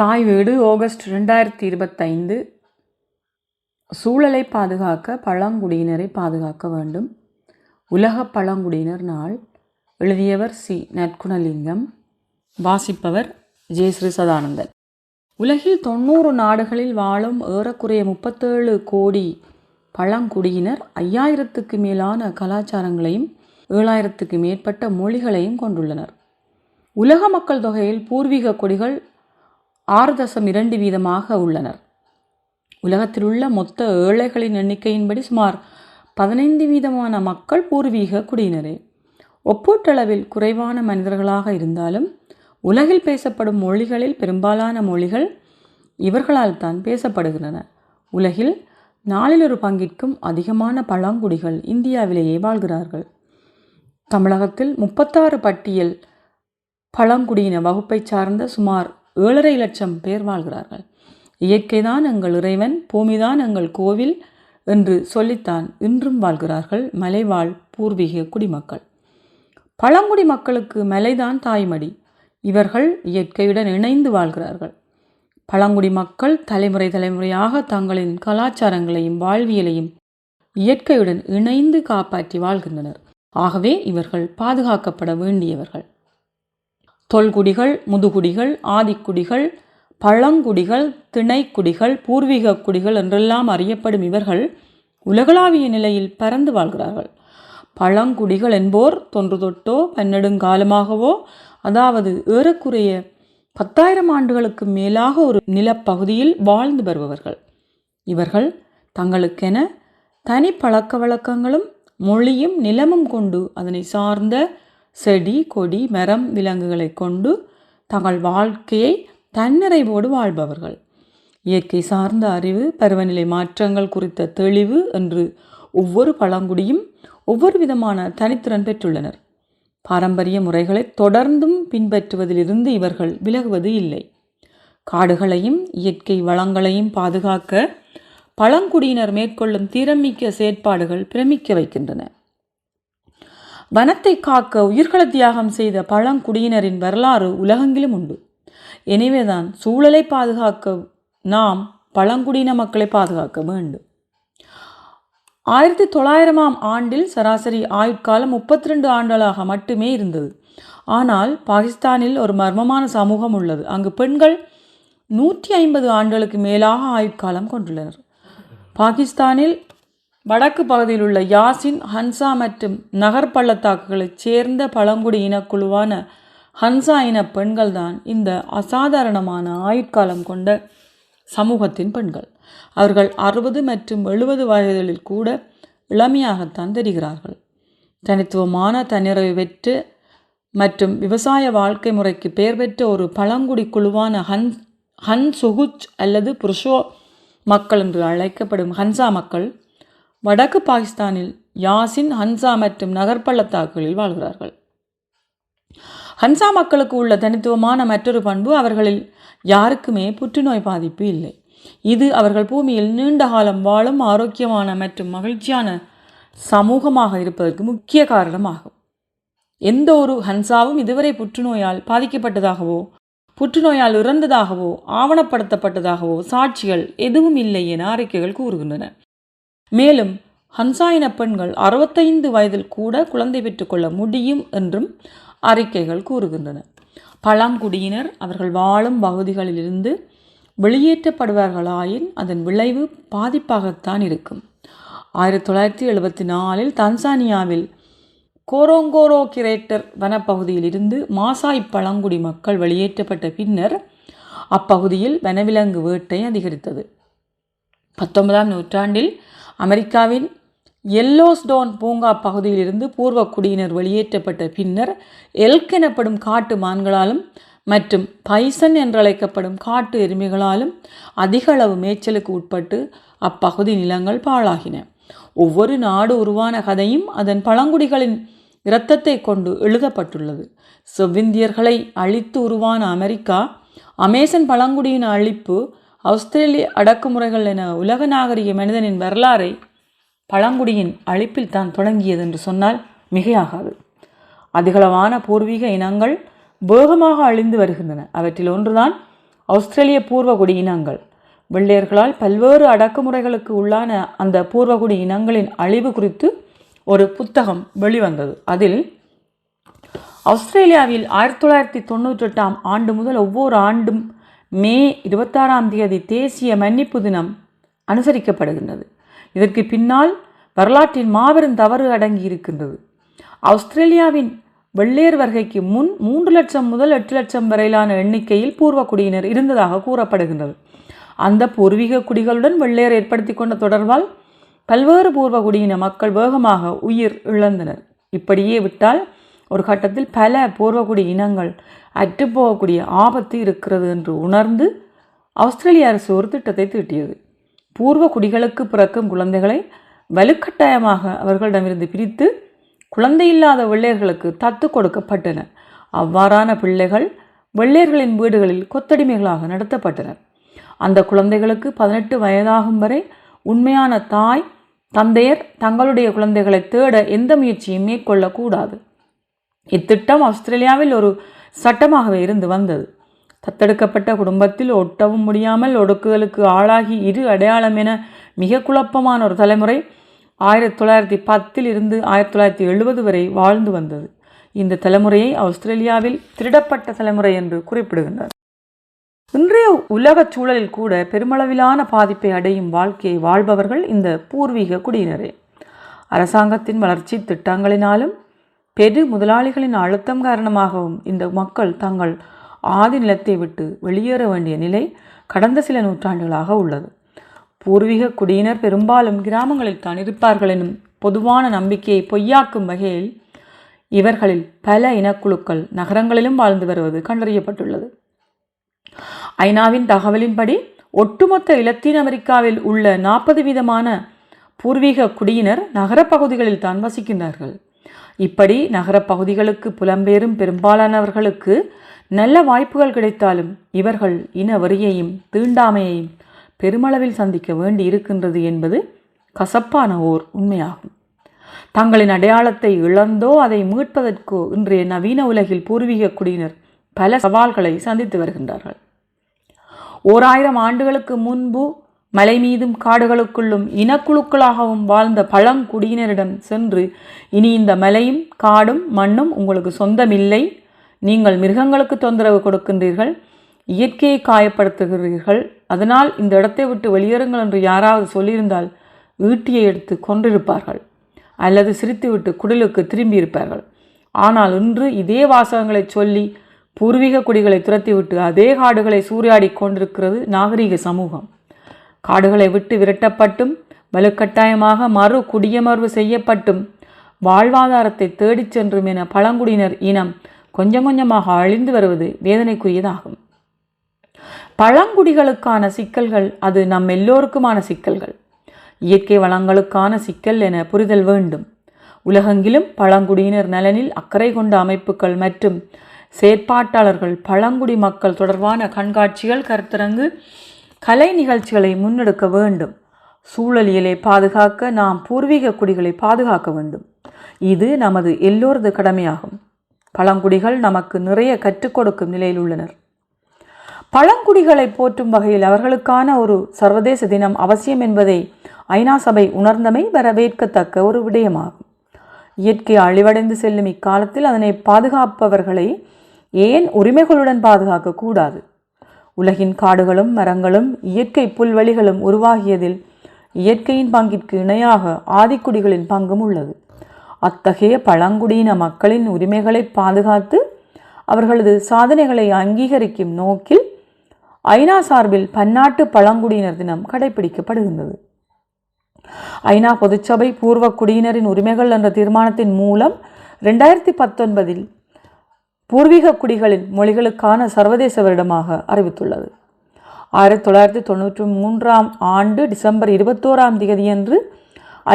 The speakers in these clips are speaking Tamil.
தாய் வீடு ஆகஸ்ட் ரெண்டாயிரத்தி இருபத்தைந்து. சூழலை பாதுகாக்க பழங்குடியினரை பாதுகாக்க வேண்டும். உலக பழங்குடியினர் நாள். எழுதியவர் சி. நற்குணலிங்கம். வாசிப்பவர் ஜெயஸ்ரீ சதானந்தன் உலகில் தொண்ணூறு நாடுகளில் வாழும் ஏறக்குறைய முப்பத்தேழு கோடி பழங்குடியினர் ஐயாயிரத்துக்கு மேலான கலாச்சாரங்களையும் ஏழாயிரத்துக்கு மேற்பட்ட மொழிகளையும் கொண்டுள்ளனர். உலக மக்கள் தொகையில் பூர்வீக கொடிகள் ஆறு தசம் இரண்டு வீதமாக உள்ளனர். உலகத்தில் உள்ள மொத்த ஏழைகளின் எண்ணிக்கையின்படி சுமார் பதினைந்து வீதமான மக்கள் பூர்வீக குடியினரே. ஒப்பீட்டளவில் குறைவான மனிதர்களாக இருந்தாலும் உலகில் பேசப்படும் மொழிகளில் பெரும்பாலான மொழிகள் இவர்களால் தான் பேசப்படுகின்றன. உலகில் நாளில் ஒரு பங்கிற்கும் அதிகமான பழங்குடிகள் இந்தியாவிலேயே வாழ்கிறார்கள். தமிழகத்தில் முப்பத்தாறு பட்டியல் பழங்குடியின வகுப்பைச் சார்ந்த சுமார் ஏழரை லட்சம் பேர் வாழ்கிறார்கள். இயற்கைதான் எங்கள் இறைவன் பூமிதான் எங்கள் கோவில் என்று சொல்லித்தான் இன்றும் வாழ்கிறார்கள் மலைவாழ் பூர்வீக குடிமக்கள். பழங்குடி மக்களுக்கு மலைதான் தாய்மடி. இவர்கள் இயற்கையுடன் இணைந்து வாழ்கிறார்கள். பழங்குடி மக்கள் தலைமுறை தலைமுறையாக தங்களின் கலாச்சாரங்களையும் வாழ்வியலையும் இயற்கையுடன் இணைந்து காப்பாற்றி வாழ்கின்றனர். ஆகவே இவர்கள் பாதுகாக்கப்பட வேண்டியவர்கள். தொல்குடிகள் முதுகுடிகள் ஆதிக்குடிகள் பழங்குடிகள் திணைக்குடிகள் பூர்வீக குடிகள் என்றெல்லாம் அறியப்படும் இவர்கள் உலகளாவிய நிலையில் பறந்து வாழ்கிறார்கள். பழங்குடிகள் என்போர் தொன்று தொட்டோ பன்னெடுங்காலமாகவோ அதாவது ஏறக்குறைய பத்தாயிரம் ஆண்டுகளுக்கு மேலாக ஒரு நிலப்பகுதியில் வாழ்ந்து வருபவர்கள். இவர்கள் தங்களுக்கென தனி பழக்க வழக்கங்களும் மொழியும் நிலமும் கொண்டு அதனை சார்ந்த செடி கொடி மரம் விலங்குகளை கொண்டு தங்கள் வாழ்க்கையை தன்னிறைவோடு வாழ்பவர்கள். இயற்கை சார்ந்த அறிவு பருவநிலை மாற்றங்கள் குறித்த தெளிவு என்று ஒவ்வொரு பழங்குடியும் ஒவ்வொரு விதமான தனித்திறன் பெற்றுள்ளனர். பாரம்பரிய முறைகளை தொடர்ந்தும் பின்பற்றுவதிலிருந்து இவர்கள் விலகுவது இல்லை. காடுகளையும் இயற்கை வளங்களையும் பாதுகாக்க பழங்குடியினர் மேற்கொள்ளும் திறமிக்க செயற்பாடுகள் பிரமிக்க வைக்கின்றன. வனத்தை காக்க உயிர்களை தியாகம் செய்த பழங்குடியினரின் வரலாறு உலகெங்கிலும் உண்டு. எனவேதான் சூழலை பாதுகாக்க நாம் பழங்குடியின மக்களை பாதுகாக்க வேண்டும். ஆயிரத்தி தொள்ளாயிரமாம் ஆண்டில் சராசரி ஆயுட்காலம் முப்பத்தி ரெண்டு ஆண்டுகளாக மட்டுமே இருந்தது. ஆனால் பாகிஸ்தானில் ஒரு மர்மமான சமூகம் உள்ளது. அங்கு பெண்கள் நூற்றி ஐம்பது ஆண்டுகளுக்கு மேலாக ஆயுட்காலம் கொண்டுள்ளனர். பாகிஸ்தானில் வடக்கு பகுதியில் உள்ள யாசின் ஹன்சா மற்றும் நகர் பள்ளத்தாக்குகளைச் சேர்ந்த பழங்குடி இனக்குழுவான ஹன்சா இன பெண்கள்தான் இந்த அசாதாரணமான ஆயுட்காலம் கொண்ட சமூகத்தின் பெண்கள். அவர்கள் அறுபது மற்றும் எழுபது வயதுகளில் கூட இளமையாகத்தான் தெரிகிறார்கள். தனித்துவமான தன்னிறைவு பெற்று மற்றும் விவசாய வாழ்க்கை முறைக்கு பெயர் பெற்ற ஒரு பழங்குடி குழுவான ஹன் ஹன் சுகுச் அல்லது புருஷோ மக்கள் என்று அழைக்கப்படும் ஹன்சா மக்கள் வடக்கு பாகிஸ்தானில் யாசின் ஹன்சா மற்றும் நகர்பள்ளத்தாக்குகளில் வாழ்கிறார்கள். ஹன்சா மக்களுக்கு உள்ள தனித்துவமான மற்றொரு பண்பு அவர்களில் யாருக்குமே புற்றுநோய் பாதிப்பு இல்லை. இது அவர்கள் பூமியில் நீண்ட காலம் வாழும் ஆரோக்கியமான மற்றும் மகிழ்ச்சியான சமூகமாக இருப்பதற்கு முக்கிய காரணமாகும். எந்த ஒரு ஹன்சாவும் இதுவரை புற்றுநோயால் பாதிக்கப்பட்டதாகவோ புற்றுநோயால் இறந்ததாகவோ ஆவணப்படுத்தப்பட்டதாகவோ சாட்சிகள் எதுவும் இல்லை என அறிக்கைகள் கூறுகின்றன. மேலும் ஹன்சா இன பெண்கள் அறுபத்தைந்து வயதில் கூட குழந்தை பெற்றுக்கொள்ள முடியும் என்றும் அறிக்கைகள் கூறுகின்றன. பழங்குடியினர் அவர்கள் வாழும் பகுதிகளிலிருந்து வெளியேற்றப்படுவார்களாயின் அதன் விளைவு பாதிப்பாகத்தான் இருக்கும். ஆயிரத்தி தொள்ளாயிரத்தி எழுபத்தி நாலில் தன்சானியாவில் கோரோங்கோரோ கிரேட்டர் வனப்பகுதியில் இருந்து மாசாய் பழங்குடி மக்கள் வெளியேற்றப்பட்ட பின்னர் அப்பகுதியில் வனவிலங்கு வேட்டை அதிகரித்தது. பத்தொன்பதாம் நூற்றாண்டில் அமெரிக்காவின் எல்லோஸ்டோன் பூங்கா பகுதியிலிருந்து பூர்வ குடியினர் வெளியேற்றப்பட்ட பின்னர் எல்க் எனப்படும் காட்டு மான்களாலும் மற்றும் பைசன் என்றழைக்கப்படும் காட்டு எருமைகளாலும் அதிக அளவு மேய்ச்சலுக்கு உட்பட்டு அப்பகுதி நிலங்கள் பாழாகின. ஒவ்வொரு நாடு உருவான கதையும் அதன் பழங்குடிகளின் இரத்தத்தை கொண்டு எழுதப்பட்டுள்ளது. செவ்விந்தியர்களை அழித்து உருவான அமெரிக்கா அமேசன் பழங்குடியின் அழிப்பு ஆஸ்திரேலிய அடக்குமுறைகள் என உலக நாகரிக மனிதனின் வரலாறை பழங்குடியின் அழிப்பில் தான் தொடங்கியது என்று சொன்னால் மிகையாகாது. அதிகளவான பூர்வீக இனங்கள் வேகமாக அழிந்து வருகின்றன. அவற்றில் ஒன்றுதான் ஆஸ்திரேலிய பூர்வகுடி இனங்கள். வெள்ளையர்களால் பல்வேறு அடக்குமுறைகளுக்கு உள்ளான அந்த பூர்வகுடி இனங்களின் அழிவு குறித்து ஒரு புத்தகம் வெளிவந்தது. அதில் ஆஸ்திரேலியாவில் ஆயிரத்தி தொள்ளாயிரத்தி தொண்ணூற்றி எட்டாம் ஆண்டு முதல் ஒவ்வொரு ஆண்டும் மே இருபத்தாறாம் தேதி தேசிய மன்னிப்பு தினம் அனுசரிக்கப்படுகின்றது. இதற்கு பின்னால் வரலாற்றின் மாபெரும் தவறு அடங்கி இருக்கின்றது. ஆஸ்திரேலியாவின் வெள்ளையர் வருகைக்கு முன் மூன்று லட்சம் முதல் எட்டு லட்சம் வரையிலான எண்ணிக்கையில் பூர்வ குடியினர் இருந்ததாக கூறப்படுகின்றது. அந்த பூர்வீக குடிகளுடன் வெள்ளையர் ஏற்படுத்தி கொண்ட தொடர்பால் பல்வேறு பூர்வ குடியின மக்கள் வேகமாக உயிர் இழந்தனர். இப்படியே விட்டால் ஒரு கட்டத்தில் பல பூர்வகுடி இனங்கள் அற்றுப்போகக்கூடிய ஆபத்து இருக்கிறது என்று உணர்ந்து ஆஸ்திரேலிய அரசு ஒரு திட்டத்தை தீட்டியது. பூர்வ குடிகளுக்கு பிறக்கும் குழந்தைகளை வலுக்கட்டாயமாக அவர்களிடமிருந்து பிரித்து குழந்தையில்லாத வெள்ளையர்களுக்கு தத்து கொடுக்கப்பட்டன. அவ்வாறான பிள்ளைகள் வெள்ளையர்களின் வீடுகளில் கொத்தடிமைகளாக நடத்தப்பட்டனர். அந்த குழந்தைகளுக்கு பதினெட்டு வயதாகும் வரை உண்மையான தாய் தந்தையர் தங்களுடைய குழந்தைகளை தேட எந்த முயற்சியும் மேற்கொள்ளக்கூடாது. இத்திட்டம் ஆஸ்திரேலியாவில் ஒரு சட்டமாகவே இருந்து வந்தது. தத்தெடுக்கப்பட்ட குடும்பத்தில் ஒட்டவும் முடியாமல் ஒடுக்குதலுக்கு ஆளாகி இரு அடையாளம் என மிக குழப்பமான ஒரு தலைமுறை ஆயிரத்தி தொள்ளாயிரத்தி பத்தில் இருந்து ஆயிரத்தி தொள்ளாயிரத்தி எழுபது வரை வாழ்ந்து வந்தது. இந்த தலைமுறையை ஆஸ்திரேலியாவில் திருடப்பட்ட தலைமுறை என்று குறிப்பிடுகின்றனர் இன்றைய உலகச் சூழலில் கூட பெருமளவிலான பாதிப்பை அடையும் வாழ்க்கையை வாழ்பவர்கள் இந்த பூர்வீக குடியினரே. அரசாங்கத்தின் வளர்ச்சி திட்டங்களினாலும் பெரு முதலாளிகளின் அழுத்தம் காரணமாகவும் இந்த மக்கள் தங்கள் ஆதி நிலத்தை விட்டு வெளியேற வேண்டிய நிலை கடந்த சில நூற்றாண்டுகளாக உள்ளது. பூர்வீக குடியினர் பெரும்பாலும் கிராமங்களில் தான் இருப்பார்கள் எனும் பொதுவான நம்பிக்கையை பொய்யாக்கும் வகையில் இவர்களில் பல இனக்குழுக்கள் நகரங்களிலும் வாழ்ந்து வருவது கண்டறியப்பட்டுள்ளது. ஐநாவின் தகவலின்படி ஒட்டுமொத்த இலத்தீன் அமெரிக்காவில் உள்ள நாற்பது வீதமான பூர்வீக குடியினர் நகரப்பகுதிகளில் தான் வசிக்கின்றார்கள். இப்படி நகரப் பகுதிகளுக்கு புலம்பெயரும் பெரும்பாலானவர்களுக்கு நல்ல வாய்ப்புகள் கிடைத்தாலும் இவர்கள் இன வரியையும் தீண்டாமையையும் பெருமளவில் சந்திக்க வேண்டி இருக்கின்றது என்பது கசப்பான ஓர் உண்மையாகும். தங்களின் அடையாளத்தை இழந்தோ அதை மீட்பதற்கோ இன்றைய நவீன உலகில் பூர்வீக குடியினர் பல சவால்களை சந்தித்து வருகின்றார்கள். ஓர் ஆயிரம் ஆண்டுகளுக்கு முன்பு மலை மீதும் காடுகளுக்குள்ளும் இனக்குழுக்களாகவும் வாழ்ந்த பழங்குடியினரிடம் சென்று இனி இந்த மலையும் காடும் மண்ணும் உங்களுக்கு சொந்தமில்லை. நீங்கள் மிருகங்களுக்கு தொந்தரவு கொடுக்கின்றீர்கள். இயற்கையை காயப்படுத்துகிறீர்கள். அதனால் இந்த இடத்தை விட்டு வெளியேறுங்கள் என்று யாராவது சொல்லியிருந்தால் ஈட்டியை எடுத்து கொன்றிருப்பார்கள். அல்லது சிரித்துவிட்டு குடலுக்கு திரும்பியிருப்பார்கள். ஆனால் இன்று இதே வாசகங்களை சொல்லி பூர்வீக குடிகளை துரத்திவிட்டு அதே காடுகளை சூறையாடி கொண்டிருக்கிறது நாகரீக சமூகம். காடுகளை விட்டு விரட்டப்பட்டும் வலுக்கட்டாயமாக மறு குடியமர்வு செய்யப்பட்டும். வாழ்வாதாரத்தை தேடிச் சென்றும் என பழங்குடியினர் இனம் கொஞ்சம் கொஞ்சமாக அழிந்து வருவது வேதனைக்குரியதாகும். பழங்குடிகளுக்கான சிக்கல்கள் அது நம் எல்லோருக்குமான சிக்கல்கள். இயற்கை வளங்களுக்கான சிக்கல் என புரிதல் வேண்டும். உலகெங்கிலும் பழங்குடியினர் நலனில் அக்கறை கொண்ட அமைப்புகள் மற்றும் செயற்பாட்டாளர்கள் பழங்குடி மக்கள் தொடர்பான கண்காட்சிகள் கருத்தரங்கு கலை நிகழ்ச்சிகளை முன்னெடுக்க வேண்டும். சூழலியலை பாதுகாக்க நாம் பூர்வீக குடிகளை பாதுகாக்க வேண்டும். இது நமது எல்லோரது கடமையாகும். பழங்குடிகள் நமக்கு நிறைய கற்றுக் கொடுக்கும் நிலையில் உள்ளனர். பழங்குடிகளை போற்றும் வகையில் அவர்களுக்கான ஒரு சர்வதேச தினம் அவசியம் என்பதை ஐநா சபை உணர்ந்தமை வரவேற்கத்தக்க ஒரு விடயமாகும். இயற்கை அழிவடைந்து செல்லும் இக்காலத்தில் அதனை பாதுகாப்பவர்களை ஏன் உரிமைகளுடன் பாதுகாக்க கூடாது? உலகின் காடுகளும் மரங்களும் இயற்கை புல்வெளிகளும் உருவாகியதில் இயற்கையின் பங்கிற்கு இணையாக ஆதிக்குடிகளின் பங்கும் உள்ளது. அத்தகைய பழங்குடியின மக்களின் உரிமைகளை பாதுகாத்து அவர்களது சாதனைகளை அங்கீகரிக்கும் நோக்கில் ஐநா சார்பில் பன்னாட்டு பழங்குடியினர் தினம் கடைபிடிக்கப்படுகின்றது. ஐநா பொதுச்சபை பூர்வ குடியினரின் உரிமைகள் என்ற தீர்மானத்தின் மூலம் ரெண்டாயிரத்தி பத்தொன்பதில் பூர்வீக குடிகளின் மொழிகளுக்கான சர்வதேச வருடமாக அறிவித்துள்ளது. ஆயிரத்தி தொள்ளாயிரத்தி தொண்ணூற்றி மூன்றாம் ஆண்டு டிசம்பர் இருபத்தோராம் தேதியன்று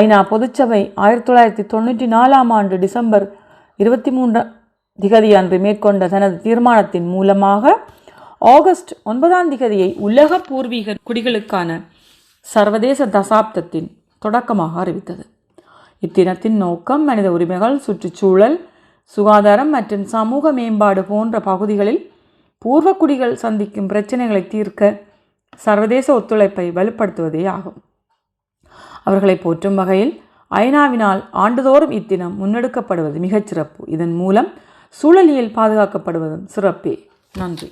ஐநா பொதுச்சபை ஆயிரத்தி தொள்ளாயிரத்தி தொண்ணூற்றி நாலாம் ஆண்டு டிசம்பர் இருபத்தி மூன்றாம் திகதி அன்று மேற்கொண்ட தனது தீர்மானத்தின் மூலமாக ஆகஸ்ட் ஒன்பதாம் திகதியை உலக பூர்வீக குடிகளுக்கான சர்வதேச தசாப்தத்தின் தொடக்கமாக அறிவித்தது. இத்தினத்தின் நோக்கம் மனித உரிமைகள் சுற்றுச்சூழல் சுகாதாரம் மற்றும் சமூக மேம்பாடு போன்ற பகுதிகளில் பூர்வக்குடிகள் சந்திக்கும் பிரச்சனைகளை தீர்க்க சர்வதேச ஒத்துழைப்பை வலுப்படுத்துவதே ஆகும். அவர்களை போற்றும் வகையில் ஐநாவினால் ஆண்டுதோறும் இத்தினம் முன்னெடுக்கப்படுவது மிகச்சிறப்பு இதன் மூலம் சூழலியல் பாதுகாக்கப்படுவதும் சிறப்பே. நன்றி.